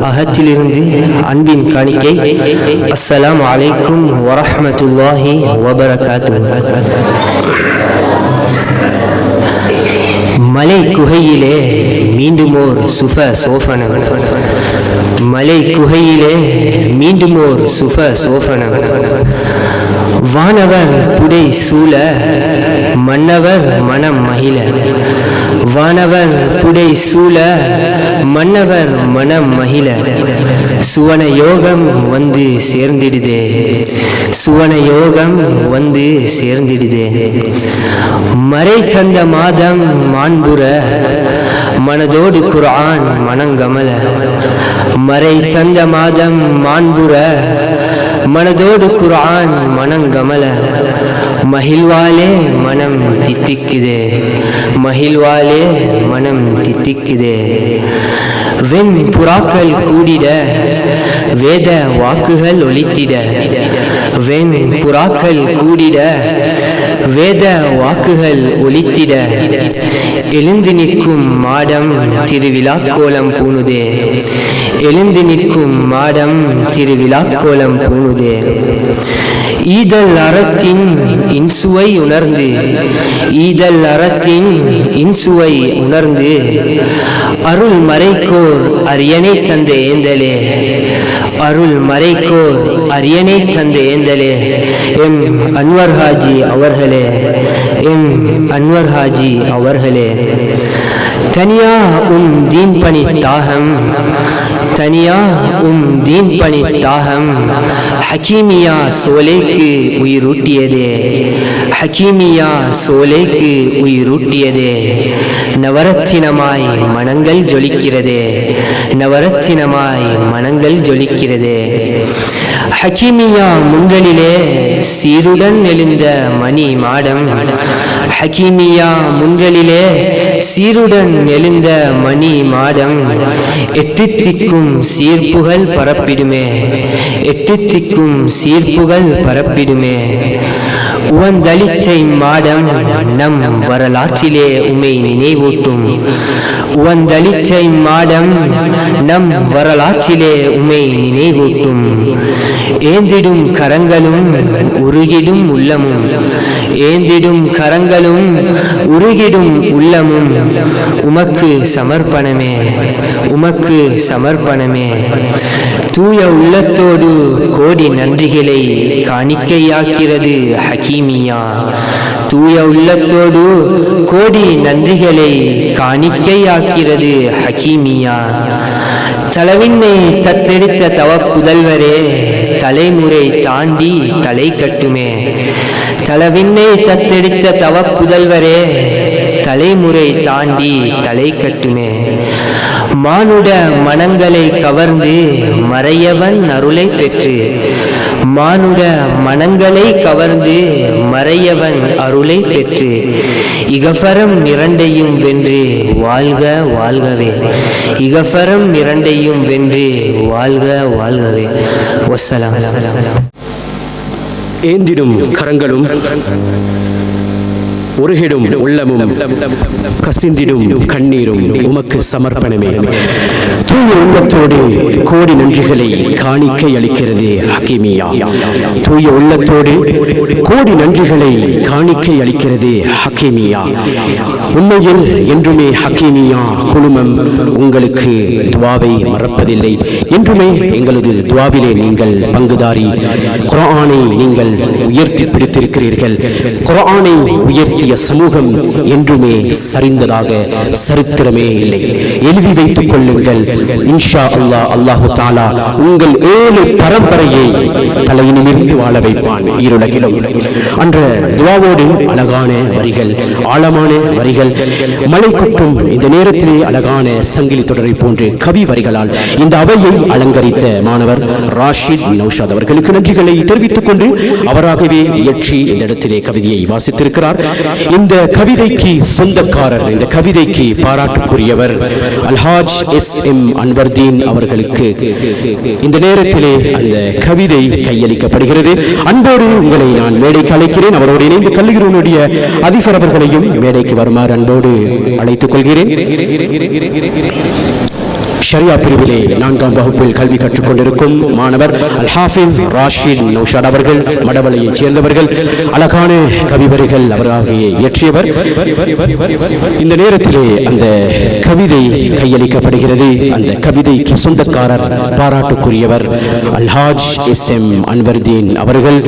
அகத்திலிருந்து அன்பின் காணிக்கை. அஸ்ஸலாம் அலைக்கும் வரஹமத்துல்லாஹி வபரகாத்து மலை குகையிலே மீண்டுமோர் சுப சோஃபனம் மலை குகையிலே மீண்டும் ஓர் சுப சோபனம் வானவர் புடை சூழ மன்னவர் மனம் மகிழ. வானவர் புடை சூழ மன்னவர் மனம் மகிழ. சுவன யோகம் வந்து சேர்ந்திடுதே. சுவன யோகம் வந்து சேர்ந்திடுதே. மறை கண்ட மாதம் மாண்புற மனதோடு குரான் மனங்கமல. மறை தந்த மாதம் மாண்புற. மனதோடு குரான் மனங்கமல. மகிழ்வாலே மனம் தித்திக்குதே. மகிழ்வாலே மனம் தித்திக்குதே. வெண் புறாக்கள் கூடிட. வேத வாக்குகள் ஒலித்திட வெண் புறாக்கள் கூடிட வேத வாக்குகள் ஒலித்திட. எழுந்து நிற்கும் மாடம் திருவிழா கோலம் பூணுதே எழுந்து நிற்கும் மாடம் திருவிழா கோலம் பூணுதே. ஈதல் அறத்தின் இன்சுவை உணர்ந்து ஈதல் அறத்தின் இன்சுவை உணர்ந்து அருள் மறைக்கோர் அரியணை தந்த ஏந்தலே அருள் மறைக்கோர் அரியணை தந்த ஏந்தலே எம் அன்வர் ஹாஜி அவர்களே எம் அன்வர் ஹாஜி அவர்களே. தனியா உம் தீன் பணி தாகம். தனியா உம் தீன் பணி தாகம். ஹக்கீமியா சோலைக்கு உயிரூட்டியதே. ஹக்கீமியா சோலைக்கு உயிரூட்டியதே. நவரத்தினமாய் மனங்கள் ஜொலிக்கிறதே. நவரத்தினமாய் மனங்கள் ஜொலிக்கிறதே. ஹக்கீமியா முன்களிலே சீருடன் எழுந்த மணி மாடம். ஹக்கீமியா முன்களிலே சீருடன் எழுந்த மணி மாடம் எட்டு திக்கும் சீர்ப்புகள் பரப்பிடுமே எட்டு திக்கும் சீர்ப்புகள் பரப்பிடுமே. உவந்தளித்தை மாடம் நம் வரலாற்றிலே உமை நினைவூட்டும். உவந்தளித்தை மாடம் நம் வரலாற்றிலே உமை நினைவூட்டும். ஏந்திடும் கரங்களும் உருகிடும் உள்ளமும். ஏந்திடும் கரங்களும் உருகிடும் உள்ளமும். உமக்கு சமர்ப்பணமே உமக்கு சமர்ப்பணமே. தூய உள்ளத்தோடு கோடி நன்றிகளை காணிக்கையாக்கிறது ஹக்கீமியா தூய உள்ளத்தோடு கோடி நன்றிகளை காணிக்கையாக்கிறது ஹக்கீமியா. தலவின்னை தத்தெடுத்த தவ புதல்வரே தலைமுறை தாண்டி தலை கட்டுமே. தலவின்னை தத்தெடுத்த தவ புதல்வரே தலைமுறை தாண்டி தலை கட்டுமே. மானுட மனங்களை கவர்ந்து மறையவன் அருளை பெற்று மானுட மனங்களை கவர்ந்து மறையவன் அருளை பெற்று இகஃபரம் இரண்டையும் வென்று வாழ்க வாழ்கவே. இகஃபரம் இரண்டையும் வென்று வாழ்க வாழ்கவே. ஒசலாம் ஏந்திடும் கரங்களும் உருகிடும் உள்ளமும் கசிந்திடும் கண்ணீரும் உமக்கு சமர்ப்பணமே. தூய உள்ளத்தோடு கோடி நன்றிகளை காணிக்கை அளிக்கிறது ஹக்கிமியா. தூய உள்ளத்தோடு கோடி நன்றிகளை காணிக்கை அளிக்கிறது ஹக்கிமியா. உண்மையில் என்றுமே ஹக்கிமியா குழுமம் உங்களுக்கு துவாவை மறப்பதில்லை. என்றுமே எங்களது துவாவிலே நீங்கள் பங்குதாரி. குரானை நீங்கள் உயர்த்தி பிடித்திருக்கிறீர்கள். குரானை உயர்த்தி உயர்த்திய சமூகம் என்றுமே சரிந்ததாக சரித்திரமே இல்லை. எழுதி வைத்துக் கொள்ளுங்கள். இன்ஷா அல்லா அல்லாஹு தாலா உங்கள் ஏழு பரம்பரையை தலையினிலிருந்து வாழ வைப்பான். ஈருலகிலும். அன்ற துவாவோடு அழகான வரிகள் ஆழமான வரிகள் மலை கொட்டும் இந்த நேரத்திலே அழகான சங்கிலி தொடரை போன்று கவி வரிகளால் இந்த அவையை அலங்கரித்த மாணவர் ராஷித் நௌஷாத் அவர்களுக்கு நன்றிகளை தெரிவித்துக் கொண்டு அவராகவே இயற்றி இந்த இடத்திலே கவிதையை வாசித்திருக்கிறார். இந்த கவிதைக்கு சொந்தக்காரர் இந்த கவிதைக்கு பாராட்டுக்குரியவர் அல்ஹாஜ் எஸ் எம் அன்வர்தீன் அவர்களுக்கு இந்த நேரத்திலே அந்த கவிதை கையளிக்கப்படுகிறது. அன்போடு உங்களை நான் மேடைக்கு அழைக்கிறேன். அவரோடு இணைந்து கல்லூரியினுடைய அதிபர் அவர்களையும் மேடைக்கு வருமாறு அன்போடு அழைத்துக் கொள்கிறேன். ஷரியா பிரிவிலே நான்காம் வகுப்பில் கல்வி கற்றுக் கொண்டிருக்கும் மாணவர் அல் ஹாஃபிஸ் ராஷித் நௌஷாத் அவர்கள் மடவளையைச் சேர்ந்தவர்கள் அழகான கவிவரிகள் அவராக இயற்றியவர். இந்த நேரத்திலே அந்த கவிதை கையளிக்கப்படுகிறது. அந்த கவிதைக்கு சொந்தக்காரர் பாராட்டுக்குரியவர் அல்ஹாஜ் எஸ் எம் அன்வர்தீன் அவர்கள்.